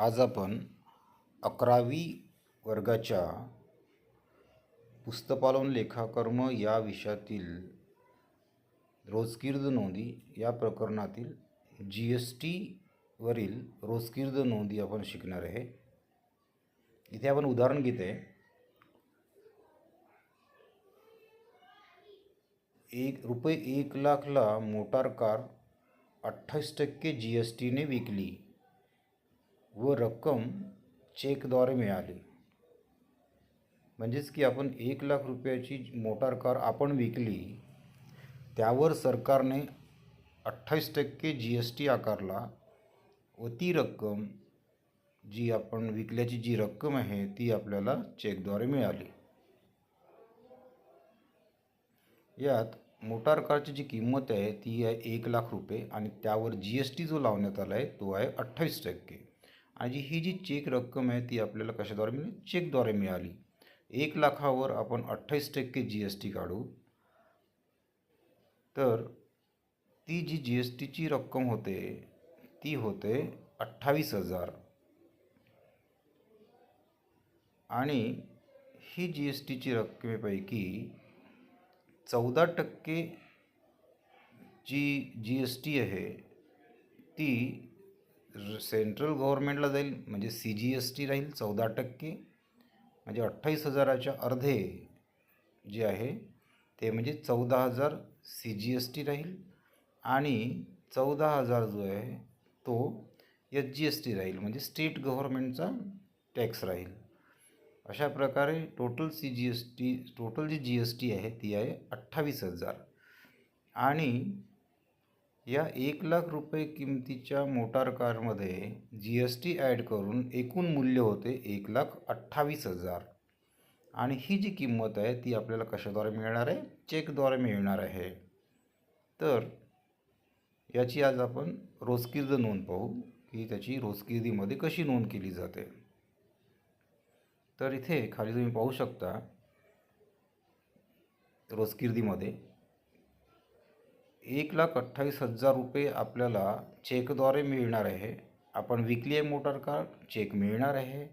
आज आपण अकरावी वर्गाच्या पुस्तपालन लेखाकर्म या विषयातील रोजकीर्द नोंदी या प्रकरणातील जी एस टीवरील रोजकीर्द नोंदी आपण शिकणार आहे. इथे आपण उदाहरण घेत. आहे एक रुपये एक लाखला मोटार कार अठ्ठावीस टक्के जी एस टीने विकली. व रक्कम चेकद्वारे मिळाली. म्हणजेच की आपण एक लाख रुपयाची मोटार कार आपण विकली त्यावर सरकारने अठ्ठावीस टक्के जी एस टी आकारला व ती रक्कम जी आपण विकल्याची जी रक्कम आहे ती आपल्याला चेकद्वारे मिळाली. यात मोटार कारची जी किंमत आहे ती आहे एक लाख रुपये आणि त्यावर जी एस टी जो लावण्यात आला आहे तो आहे अठ्ठावीस टक्के. आणि ही जी चेक रक्कम आहे ती आपल्याला कशाद्वारे मिळाली? चेकद्वारे मिळाली. एक लाखावर आपण अठ्ठावीस टक्के जी एस टी काढू. तर ती जी जी एस टीची रक्कम होते ती होते अठ्ठावीस हजार. आणि ही जी एस टीची रकमेपैकी चौदा टक्के जी जी एस टी आहे ती सेंट्रल गव्हर्मेंटला जाईल म्हणजे सी जी एस टी राहील चौदा टक्के. म्हणजे अठ्ठावीस हजाराच्या अर्धे जे आहे ते म्हणजे चौदा हजार सी जी एस टी राहील. आणि चौदा हजार जो आहे तो एच जी एस टी राहील म्हणजे स्टेट गव्हर्मेंटचा टॅक्स राहील. अशा प्रकारे total C G S T total G G S T आहे ती आहे अठ्ठावीस हजार. आणि या एक लाख रुपये किमतीच्या मोटार कारमध्ये जी एस टी ॲड करून एकूण मूल्य होते एक लाख अठ्ठावीस हजार. आणि ही जी किंमत आहे ती आपल्याला कशाद्वारे मिळणार आहे? चेकद्वारे मिळणार आहे. तर याची आज आपण रोजकीर्द नोंद पाहू की त्याची रोजकिर्दीमध्ये कशी नोंद केली जाते. तर इथे खाली तुम्ही पाहू शकता रोजकिर्दीमध्ये एक लाख अठ्ठावीस हजार रुपये आपल्याला चेकद्वारे मिळणार आहे. आपण विकली आहे मोटार कार चेक मिळणार आहे.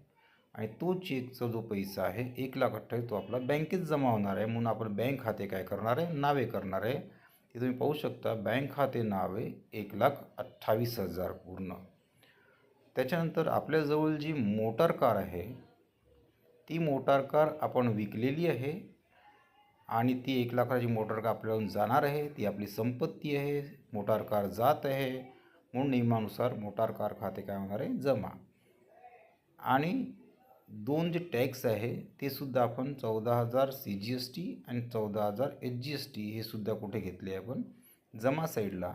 आणि तो चेकचा जो पैसा आहे एक लाख अठ्ठावीस तो आपला बँकेत जमा होणार आहे. म्हणून आपण बँक खाते काय करणार आहे? नावे करणार आहे. ते तुम्ही पाहू शकता. बँक खाते नावे एक लाख अठ्ठावीस हजार पूर्ण. त्याच्यानंतर आपल्याजवळ जी मोटार कार आहे ती मोटार कार आपण विकलेली आहे. आणि ती एक लाखाची मोटार कार आपल्याकडून जाणार आहे. ती आपली संपत्ती आहे. मोटार कार जात आहे. म्हणून नियमानुसार मोटार कार खाते काय होणार आहे? जमा. आणि दोन जे टॅक्स आहे ते सुद्धा आपण चौदा हजार सी जी एस टी आणि चौदा हजार एच जी एस टी हे सुद्धा कुठे घेतले आपण? जमा साईडला.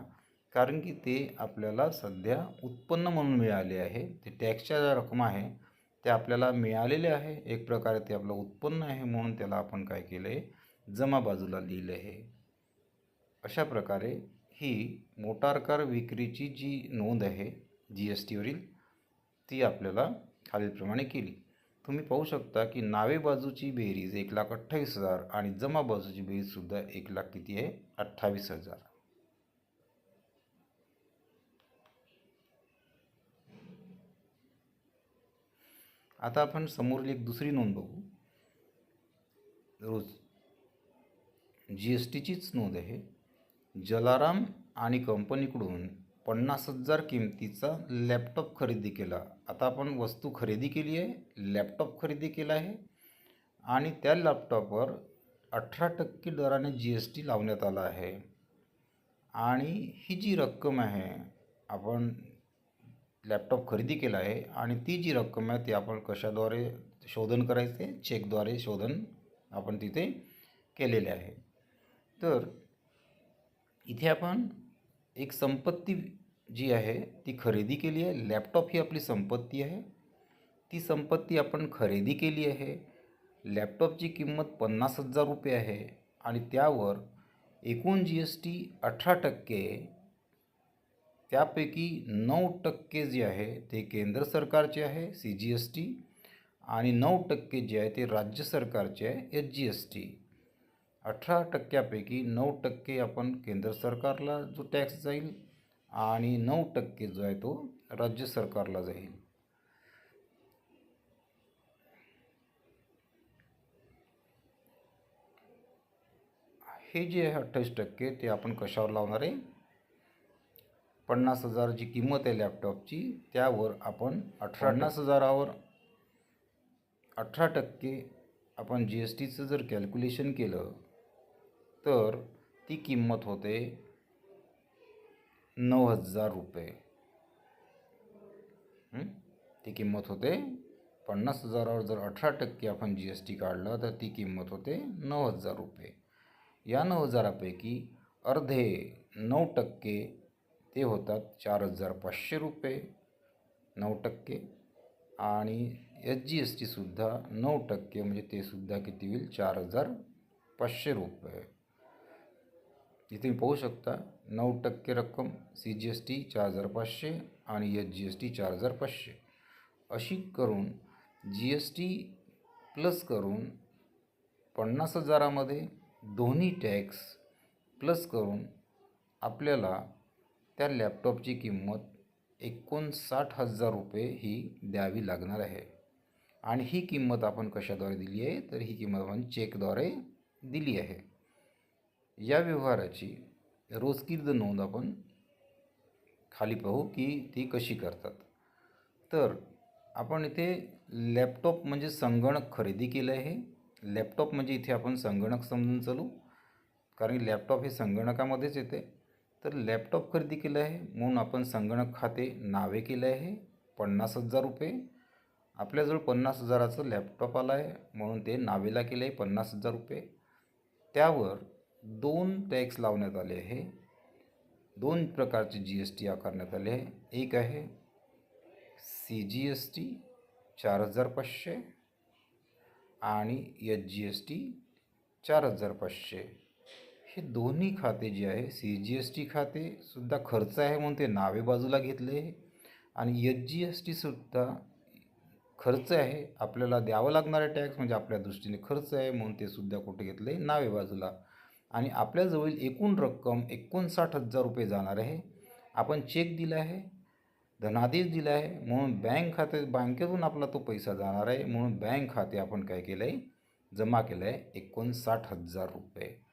कारण की ते आपल्याला सध्या उत्पन्न म्हणून मिळाले आहे. ते टॅक्सच्या ज्या रक्कम आहे त्या आपल्याला मिळालेले आहे. एक प्रकारे ते आपलं उत्पन्न आहे म्हणून त्याला आपण काय केलं आहे जमा बाजूला लिहिलं आहे. अशा प्रकारे ही मोटारकार विक्रीची जी नोंद आहे जी एस टीवरील ती आपल्याला खालीलप्रमाणे केली. तुम्ही पाहू शकता की नावे बाजूची बेरीज एक लाख अठ्ठावीस हजार आणि जमा बाजूची बेरीजसुद्धा एक लाख किती आहे? अठ्ठावीस हजार. आता आपण समोरील एक दुसरी नोंद बघू. रोज जी एस टीचीच नोंद आहे. जलाराम आणि कंपनीकडून पन्नास हजार किमतीचा लॅपटॉप खरेदी केला. आता आपण वस्तू खरेदी केली आहे लॅपटॉप खरेदी केला आहे आणि त्या लॅपटॉपवर अठरा टक्के दराने जी एस टी लावण्यात आला आहे. आणि ही जी रक्कम आहे आपण लॅपटॉप खरेदी केला आहे आणि ती जी रक्कम आहे ती आपण कशाद्वारे शोधन करायचे? चेकद्वारे शोधन आपण तिथे केलेले आहे. तर इथे आपण एक संपत्ती जी आहे ती खरेदी केली आहे. लॅपटॉप ही आपली संपत्ती आहे. ती संपत्ती आपण खरेदी केली आहे. लॅपटॉपची किंमत पन्नास हजार रुपये आहे आणि त्यावर एकूण जी एस टी अठरा टक्के त्यापैकी नऊ टक्के जे आहे ते केंद्र सरकारचे आहे सी जी एस टी आणि नऊ टक्के जे आहे ते राज्य सरकारचे आहे एच जी एस टी. अठरा टक्क्यापैकी नऊ टक्के आपण केंद्र सरकारला जो टॅक्स जाईल आणि नऊ टक्के जो आहे तो राज्य सरकारला जाईल. हे जे आहे अठ्ठावीस टक्के ते आपण कशावर लावणार आहे? पन्नास हजार जी किंमत आहे लॅपटॉपची त्यावर आपण अठरा पन्नास. हजारावर अठरा टक्के आपण जी एस टीचं जर कॅल्क्युलेशन केलं तर ती किंमत होते नऊ हजार रुपये. ती किंमत होते पन्नास हजारावर जर अठरा टक्के आपण जी एस टी काढलं तर ती किंमत होते नऊ हजार रुपये. या नऊ हजारापैकी अर्धे नऊ टक्के ते होतात चार हजार पाचशे रुपये. नऊ टक्के. आणि एच जी एस टीसुद्धा नऊ टक्के म्हणजे ते सुद्धा किती होईल? चार हजार पाचशे रुपये. इथे तुम्ही पाहू शकता नऊ टक्के रक्कम सी जी एस टी चार हजार पाचशे आणि एच जी एस टी चार हजार पाचशे. अशी करून जी एस टी प्लस करून पन्नास हजारामध्ये दोन्ही टॅक्स प्लस करून आपल्याला त्या लॅपटॉपची किंमत एकोणसाठ हजार रुपये ही द्यावी लागणार आहे. आणि ही किंमत आपण कशाद्वारे दिली आहे? तर ही किंमत आपण चेकद्वारे दिली आहे. या व्यवहाराची रोजकीर्द नोंद आपण खाली पाहू की ती कशी करतात. तर आपण इथे लॅपटॉप म्हणजे संगणक खरेदी केलं आहे. लॅपटॉप म्हणजे इथे आपण संगणक समजून चालू. कारण लॅपटॉप हे संगणकामध्येच येते. तर लॅपटॉप खरेदी केलं आहे. म्हणून आपण संगणक खाते नावे केलं आहे. पन्नास हजार रुपये. आपल्याजवळ पन्नास हजाराचं लॅपटॉप आलं आहे. म्हणून ते नावेला केलं आहे पन्नास हजार रुपये. त्यावर दोन टॅक्स लावण्यात आले आहे. दोन प्रकारचे जी एस टी आकारण्यात आले आहे. एक आहे सी जी एस टी चार हजार पाचशे आणि एच जी एस टी चार हजार पाचशे. हे दोन्ही खाते जे आहे सी जी एस टी खातेसुद्धा खर्च आहे म्हणून ते नावे बाजूला घेतले आणि एच जी एस टीसुद्धा खर्च आहे आपल्याला द्यावं लागणारा टॅक्स म्हणजे आपल्या दृष्टीने खर्च आहे म्हणून ते सुद्धा कुठे घेतले नावे बाजूला आणि आपल्याजवळील एकूण रक्कम एकोणसाठ हजार रुपये जाणार आहे. आपण चेक दिला आहे धनादेश दिला आहे म्हणून बँक खाते बँकेतून आपला तो पैसा जाणार आहे म्हणून बँक खाते आपण काय केलं आहे जमा केलं आहे एकोणसाठ हजार रुपये.